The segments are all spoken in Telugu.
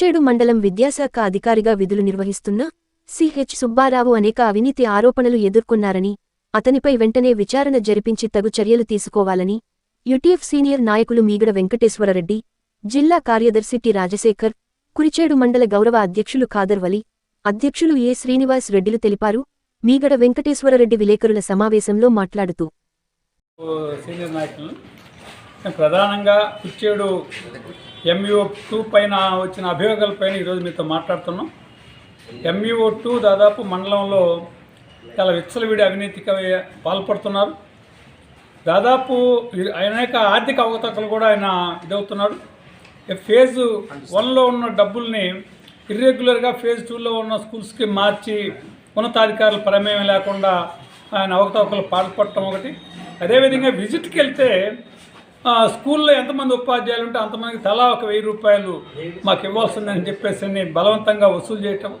కురిచేడు మండలం విద్యాశాఖ అధికారిగా విధులు నిర్వహిస్తున్న సిహెచ్ సుబ్బారావు అనేక అవినీతి ఆరోపణలు ఎదుర్కొన్నారని అతనిపై వెంటనే విచారణ జరిపించి తగు చర్యలు తీసుకోవాలని యుటిఎఫ్ సీనియర్ నాయకులు మీగడ వెంకటేశ్వరరెడ్డి జిల్లా కార్యదర్శి టి. రాజశేఖర్ కురిచేడు మండల గౌరవ అధ్యక్షులు ఖాదర్వలి అధ్యక్షులు ఏ. శ్రీనివాస్ రెడ్డిలు తెలిపారు. మీగడ వెంకటేశ్వరరెడ్డి విలేకరుల సమావేశంలో మాట్లాడుతూ ప్రధానంగా కుచ్చేడు ఎంఈఓ టూ పైన వచ్చిన అభియోగాలపైన ఈరోజు మీతో మాట్లాడుతున్నాం. ఎంఈఓ టూ దాదాపు మండలంలో చాలా విచ్చలవిడి అవినీతికి పాల్పడుతున్నారు. దాదాపు అనేక ఆర్థిక అవకతవకలు కూడా ఆయన ఇదవుతున్నాడు. ఫేజ్ వన్లో ఉన్న డబ్బుల్ని ఇర్రెగ్యులర్గా ఫేజ్ టూలో ఉన్న స్కూల్స్కి మార్చి ఉన్నతాధికారుల ప్రమేయం లేకుండా ఆయన అవకతవకలు పాల్పడటం ఒకటి. అదేవిధంగా విజిట్కి వెళ్తే స్కూల్లో ఎంతమంది ఉపాధ్యాయులు ఉంటే అంతమందికి తలా ఒక వెయ్యి రూపాయలు మాకు ఇవ్వాల్సిందని చెప్పేసి అని బలవంతంగా వసూలు చేయటం.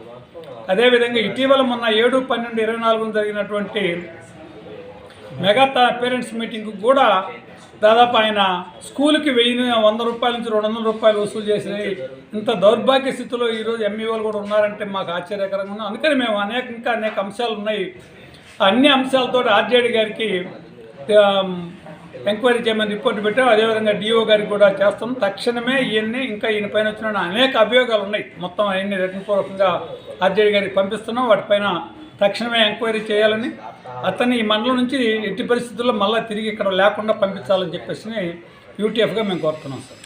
అదేవిధంగా ఇటీవల మొన్న ఏడు పన్నెండు ఇరవై నాలుగున జరిగినటువంటి మెగా పేరెంట్స్ మీటింగ్ కూడా దాదాపు ఆయన స్కూల్కి వెయ్యి వంద రూపాయల నుంచి రెండు వందల రూపాయలు వసూలు చేసి ఇంత దౌర్భాగ్య స్థితిలో ఈరోజు ఎంఈఓలు కూడా ఉన్నారంటే మాకు ఆశ్చర్యకరంగా ఉంది. అందుకని మేము అనేక ఇంకా అనేక అంశాలు ఉన్నాయి. అన్ని అంశాలతో ఆర్జేడి గారికి ఎంక్వైరీ చేయమని రిపోర్ట్ పెట్టాం అదేవిధంగా డిఓ గారికి కూడా చేస్తాం. తక్షణమే ఇవన్నీ ఇంకా ఈయన పైన వచ్చిన అనేక అభియోగాలు ఉన్నాయి. మొత్తం అవన్నీ రిటర్న్ పూర్వకంగా ఆర్జేడీ గారికి పంపిస్తున్నాం. వాటిపైన తక్షణమే ఎంక్వైరీ చేయాలని అతన్ని ఈ మండలం నుంచి ఎట్టి పరిస్థితుల్లో మళ్ళీ తిరిగి ఇక్కడ లేకుండా పంపించాలని చెప్పేసి యూటీఎఫ్గా మేము కోరుతున్నాం సార్.